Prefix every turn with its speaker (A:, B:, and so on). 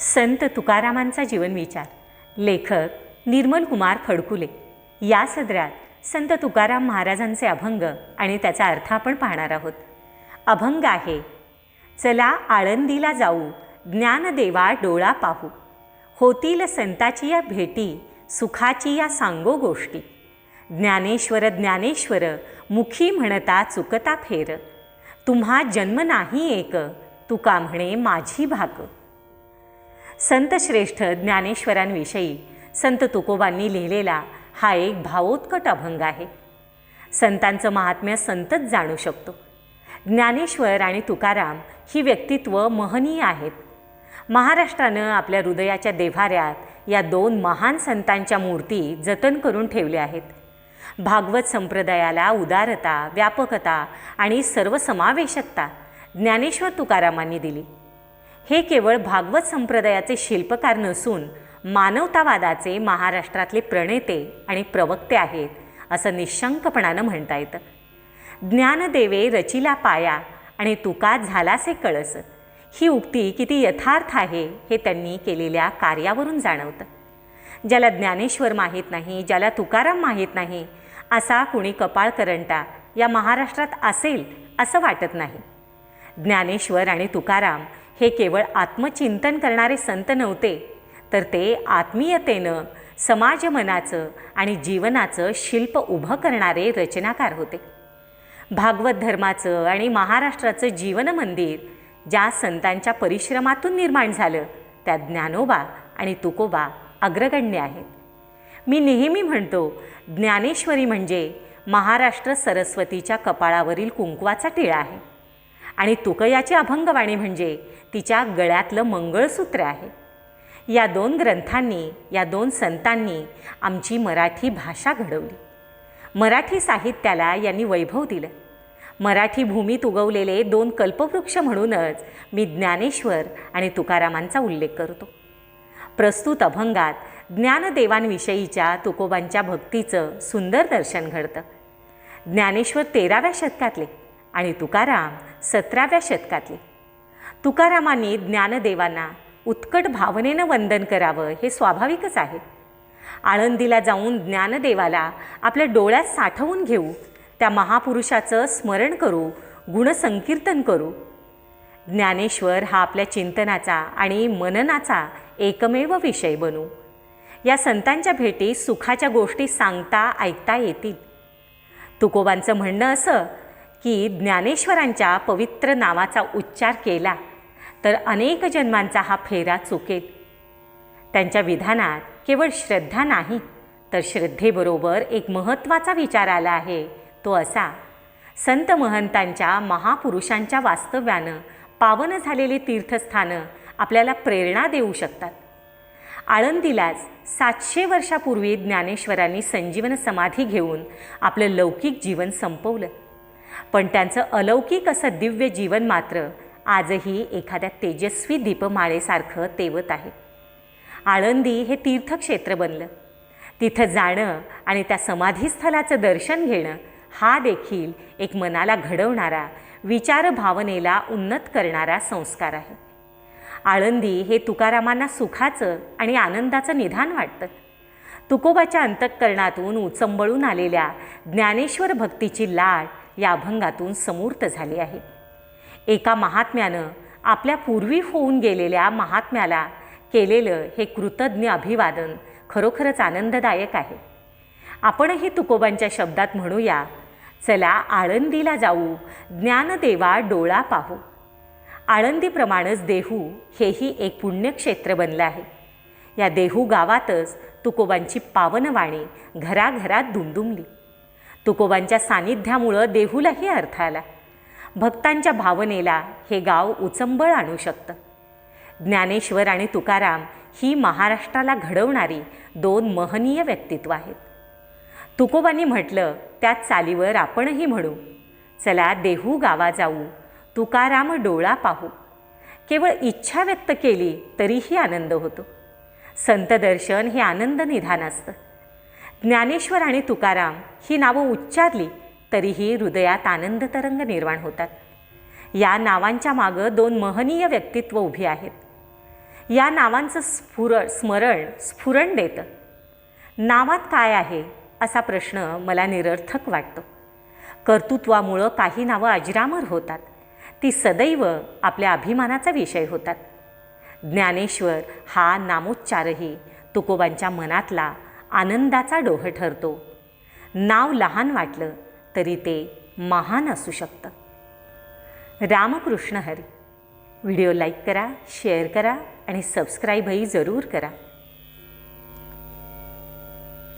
A: संत तुकारामांचा जीवनविचार लेखक निर्मल कुमार खडकुले. या सदरात संत तुकाराम महाराजांचे अभंग आणि त्याचा अर्थ आपण पाहणार आहोत. अभंग आहे चला आळंदीला जाऊ ज्ञानदेवा डोळा पाहू. होतील संताची या भेटी सुखाची या सांगो गोष्टी. ज्ञानेश्वर ज्ञानेश्वर मुखी म्हणता चुकता फेर. तुम्हा जन्म नाही एक तुका म्हणे माझी भाक. संतश्रेष्ठ ज्ञानेश्वरांविषयी संत तुकोबांनी लिहिलेला हा एक भावोत्कट अभंग आहे. संतांचं महात्म्य संतच जाणू शकतो. ज्ञानेश्वर आणि तुकाराम ही व्यक्तित्व महनीय आहेत. महाराष्ट्रानं आपल्या हृदयाच्या देव्हाऱ्यात या दोन महान संतांच्या मूर्ती जतन करून ठेवल्या आहेत. भागवत संप्रदायाला उदारता व्यापकता आणि सर्वसमावेशकता ज्ञानेश्वर तुकारामांनी दिली. हे केवळ भागवत संप्रदायाचे शिल्पकार नसून मानवतावादाचे महाराष्ट्रातले प्रणेते आणि प्रवक्ते आहेत असं निशंकपणानं म्हणता येतं. ज्ञानदेवे रचिला पाया आणि तुका झालासे कळस ही उक्ती किती यथार्थ आहे हे त्यांनी केलेल्या कार्यावरून जाणवतं. ज्याला ज्ञानेश्वर माहीत नाही ज्याला तुकाराम माहीत नाही असा कुणी कपाळ करंटा या महाराष्ट्रात असेल असं वाटत नाही. ज्ञानेश्वर आणि तुकाराम हे केवळ आत्मचिंतन करणारे संत नव्हते तर ते आत्मीयतेनं समाज मनाचं आणि जीवनाचं शिल्प उभं करणारे रचनाकार होते. भागवत धर्माचं आणि महाराष्ट्राचं जीवन मंदिर ज्या संतांच्या परिश्रमातून निर्माण झालं त्या ज्ञानोबा आणि तुकोबा अग्रगण्य आहेत. मी नेहमी म्हणतो ज्ञानेश्वरी म्हणजे महाराष्ट्र सरस्वतीच्या कपाळावरील कुंकवाचा टिळा आहे. आणि तुकयाची अभंगवाणी म्हणजे तिच्या गळ्यातलं मंगळसूत्र आहे. या दोन ग्रंथांनी या दोन संतांनी आमची मराठी भाषा घडवली. मराठी साहित्याला यांनी वैभव दिलं. मराठी भूमीत उगवलेले दोन कल्पवृक्ष म्हणूनच मी ज्ञानेश्वर आणि तुकारामांचा उल्लेख करतो. प्रस्तुत अभंगात ज्ञानदेवांविषयीच्या तुकोबांच्या भक्तीचं सुंदर दर्शन घडतं. ज्ञानेश्वर तेराव्या शतकातले आणि तुकाराम सतराव्या शतकातले. तुकारामांनी ज्ञानदेवांना उत्कट भावनेनं वंदन करावं हे स्वाभाविकच आहे. आळंदीला जाऊन ज्ञानदेवाला आपल्या डोळ्यात साठवून घेऊ त्या महापुरुषाचं स्मरण करू गुणसंकीर्तन करू. ज्ञानेश्वर हा आपल्या चिंतनाचा आणि मननाचा एकमेव विषय बनू. या संतांच्या भेटी सुखाच्या गोष्टी सांगता ऐकता येतील. तुकोबांचं म्हणणं असं की ज्ञानेश्वरांच्या पवित्र नावाचा उच्चार केला तर अनेक जन्मांचा हा फेरा चुकेल. त्यांच्या विधानात केवळ श्रद्धा नाही तर श्रद्धेबरोबर एक महत्त्वाचा विचार आला आहे. तो असा संत महंतांच्या महापुरुषांच्या वास्तव्यानं पावन झालेली तीर्थस्थानं आपल्याला प्रेरणा देऊ शकतात. आळंदीलाच सातशे वर्षापूर्वी ज्ञानेश्वरांनी संजीवन समाधी घेऊन आपलं लौकिक जीवन संपवलं. पण त्यांचं अलौकिक असं दिव्य जीवन मात्र आजही एखाद्या तेजस्वी दीपमाळेसारखं तेवत आहे. आळंदी हे तीर्थक्षेत्र बनलं. तिथं जाणं आणि त्या समाधीस्थलाचं दर्शन घेणं हा देखील एक मनाला घडवणारा विचारभावनेला उन्नत करणारा संस्कार आहे. आळंदी हे तुकारामांना सुखाचं आणि आनंदाचं निधान वाटतं. तुकोबाच्या अंतःकरणातून उचंबळून आलेल्या ज्ञानेश्वर भक्तीची लाट या अभंगातून समूर्त झाली आहे. एका महात्म्यानं आपल्या पूर्वी होऊन गेलेल्या महात्म्याला केलेलं हे कृतज्ञ अभिवादन खरोखरच आनंददायक आहे. आपणही तुकोबांच्या शब्दात म्हणूया चला आळंदीला जाऊ ज्ञानदेवा डोळा पाहू. आळंदीप्रमाणेच देहू हेही एक पुण्यक्षेत्र बनलं आहे. या देहू गावातच तुकोबांची पावनवाणी घराघरात दुमदुमली. तुकोबांच्या सानिध्यामुळं देहूलाही अर्थ आला. भक्तांच्या भावनेला हे गाव उचंबळ आणू शकतं. ज्ञानेश्वर आणि तुकाराम ही महाराष्ट्राला घडवणारी दोन महनीय व्यक्तित्व आहेत. तुकोबांनी म्हटलं त्या चालीवर आपणही म्हणू. चला देहू गावा जाऊ तुकाराम डोळा पाहू. केवळ इच्छा व्यक्त केली तरीही आनंद होतो. संत दर्शन हे आनंद निधान असतं. ज्ञानेश्वर आणि तुकाराम ही नावं उच्चारली तरीही हृदयात आनंद तरंग निर्माण होतात. या नावांच्या मागं दोन महनीय व्यक्तित्व उभी आहेत. या नावांचं स्फुर स्मरण स्फुरण देतं. नावात काय आहे असा प्रश्न मला निरर्थक वाटतो. कर्तृत्वामुळं काही नावं अजरामर होतात. ती सदैव आपल्या अभिमानाचा विषय होतात. ज्ञानेश्वर हा नामोच्चारही तुकोबांच्या मनातला आनंदाचा डोह ठरतो. नाव लहान वाटलं तरी ते महान असू शकतं. रामकृष्ण हरी. व्हिडिओ लाईक करा शेअर करा आणि सबस्क्राईबही जरूर करा.